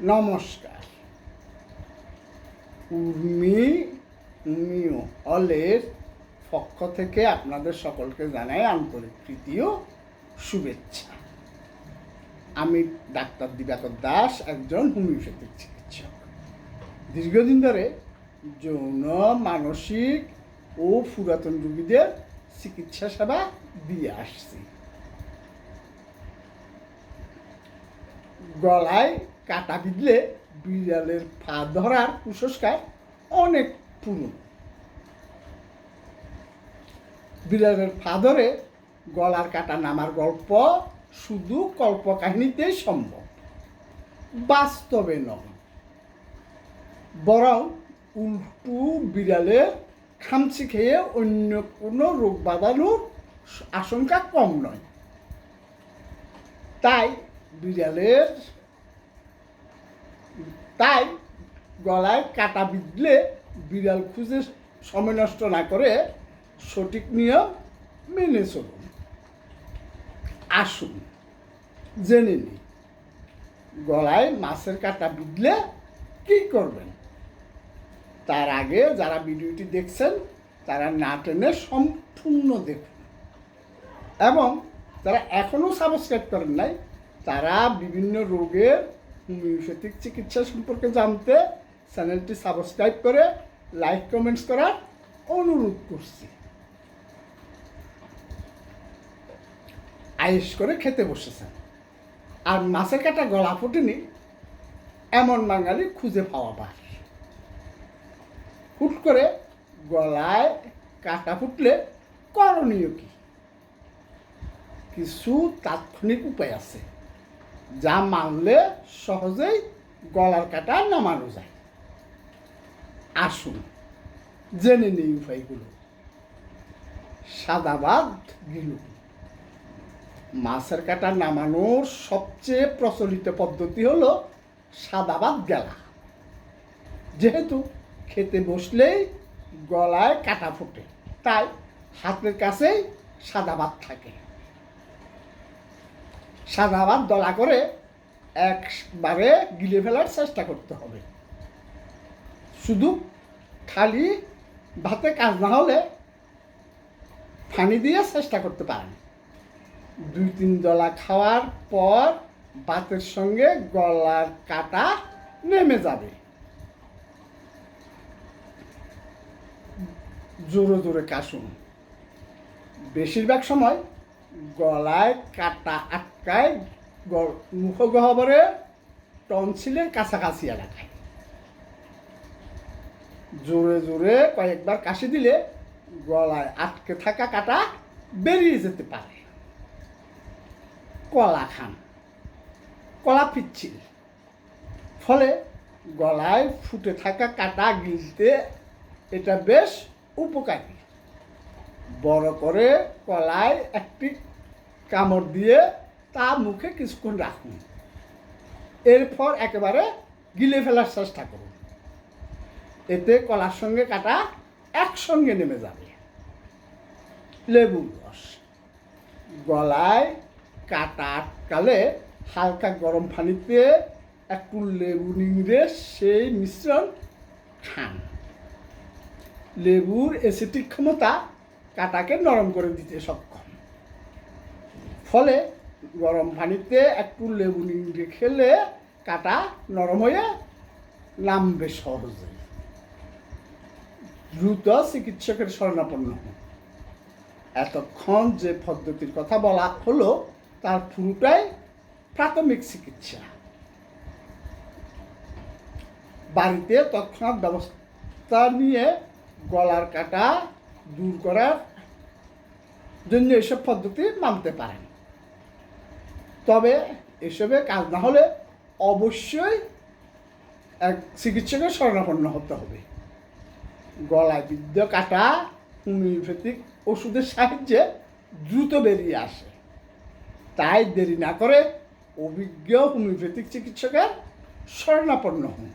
নমস্কার। উর্মি উমিও হলের পক্ষ থেকে আপনাদের সকলকে জানাই আন্তরিক ও শুভেচ্ছা। আমি ডাক্তার দিবাকর দাস, একজন হোমিওপ্যাথিক চিকিৎসক। দীর্ঘদিন ধরে যৌন, মানসিক ও পুরাতন রোগীদের চিকিৎসা সেবা দিয়ে আসছি। গলায় কাটা বিঁধলে বিড়ালের পা ধরার কুসংস্কার অনেক পুরনো। বিড়ালের পা ধরে গলার কাটা নামার গল্প শুধু কল্পকাহিনীতেই সম্ভব, বাস্তবে নয়। বরং উল্টু বিড়ালের খামচি খেয়ে অন্য কোনো রোগ বাঁধানোর আশঙ্কা কম নয়। তাই বিড়ালের তাই গলায় কাটা বিঁধলে বিড়াল খুঁজে সময় নষ্ট না করে সঠিক নিয়ম মেনে চলুন। আসুন, জেনে নিই, গলায় মাছের কাটা বিঁধলে কী করবেন? তার আগে যারা ভিডিওটি দেখছেন, তারা না টেনে সম্পূর্ণ দেখুন। এবং যারা এখনও সাবস্ক্রাইব করেন নাই, তারা বিভিন্ন রোগের হোমিওপ্যাথিক চিকিৎসা সম্পর্কে জানতে চ্যানেলটি সাবস্ক্রাইব করে লাইক, কমেন্টস করার অনুরোধ করছি। আয়েস করে খেতে বসেছেন। আর মাছের কাটা গলা ফুটেনি, এমন বাঙালি খুঁজে পাওয়া বার। হুট করে গলায় কাটা ফুটলে করণীয় কি? কিছু তাৎক্ষণিক উপায় আছে। যা মানলে সহজেই গলার কাটা নামানো যায়। আসুন, জেনে নিই উপায়গুলো। সাদাবাদ গিলু। মাছের কাটা নামানোর সবচেয়ে প্রচলিত পদ্ধতি হলো সাদাবাদ গেলা। যেহেতু খেতে বসলেই গলায় কাটা ফোটে, তাই হাতের কাছেই সাদা ভাত থাকে। সাদা ভাত দলা করে একবারে গিলে ফেলার চেষ্টা করতে হবে। শুধু খালি ভাতে কাজ না হলে ফানি দিয়ে চেষ্টা করতে পারেন। দুই তিন দলা খাওয়ার পর ভাতের সঙ্গে গলার কাটা নেমে যাবে। জোরে জোরে কাশুন। বেশিরভাগ সময় গলায় কাটা আটকায় মুখগহ্বরে টনসিলের কাছাকাছি এলাকায়। জোরে জোরে কয়েকবার কাশি দিলে গলায় আটকে থাকা কাটা বেরিয়ে যেতে পারে। কলা খান কলা পিচ্ছিল। ফলে গলায় ফুটে থাকা কাটা গিলতে এটা বেশ উপকারী। বড় করে কলায় একটি কামড় দিয়ে তা মুখে কিছুক্ষণ রাখুন। এরপর একেবারে গিলে ফেলার চেষ্টা করুন। এতে কলার সঙ্গে কাটা একসঙ্গে নেমে যাবে। লেবুর রস। গলায় কাটা আটকালে হালকা গরম পানিতে একটু লেবু নিংড়ে সেই মিশ্রণ খান। লেবুর অ্যাসিটিক ক্ষমতা কাটাকে নরম করে দিতে সক্ষম। ফলে গরম পানিতে একটু লেবু নিংড়ে খেলে কাটা নরম হয়ে নামবে সহজে। দ্রুত চিকিৎসকের শরণাপন্ন হন এতক্ষণ যে পদ্ধতির কথা বলা হলো, তার পুরোটাই প্রাথমিক চিকিৎসা। বাড়িতে তৎক্ষণাৎ ব্যবস্থা নিয়ে গলার কাটা দূর করার জন্য এসব পদ্ধতি মানতে পারেন। তবে এসবে কাজ না হলে অবশ্যই এক চিকিৎসকের শরণাপন্ন হতে হবে। গলায় বিদ্ধ কাটা, হোমিওপ্যাথিক ওষুধের সাহায্যে দ্রুত বেরিয়ে আসে। তাই দেরি না করে অভিজ্ঞ হোমিওপ্যাথিক চিকিৎসকের শরণাপন্ন হন।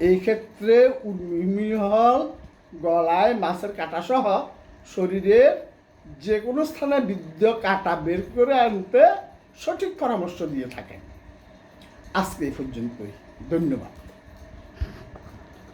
এই ক্ষেত্রে উর্মিহল গলায় মাছের কাটা সহ শরীরের যে কোনো স্থানে বিদ্য কাটা বের করে আনতে সঠিক পরামর্শ দিয়ে থাকেন। আজকে এই পর্যন্তই। ধন্যবাদ।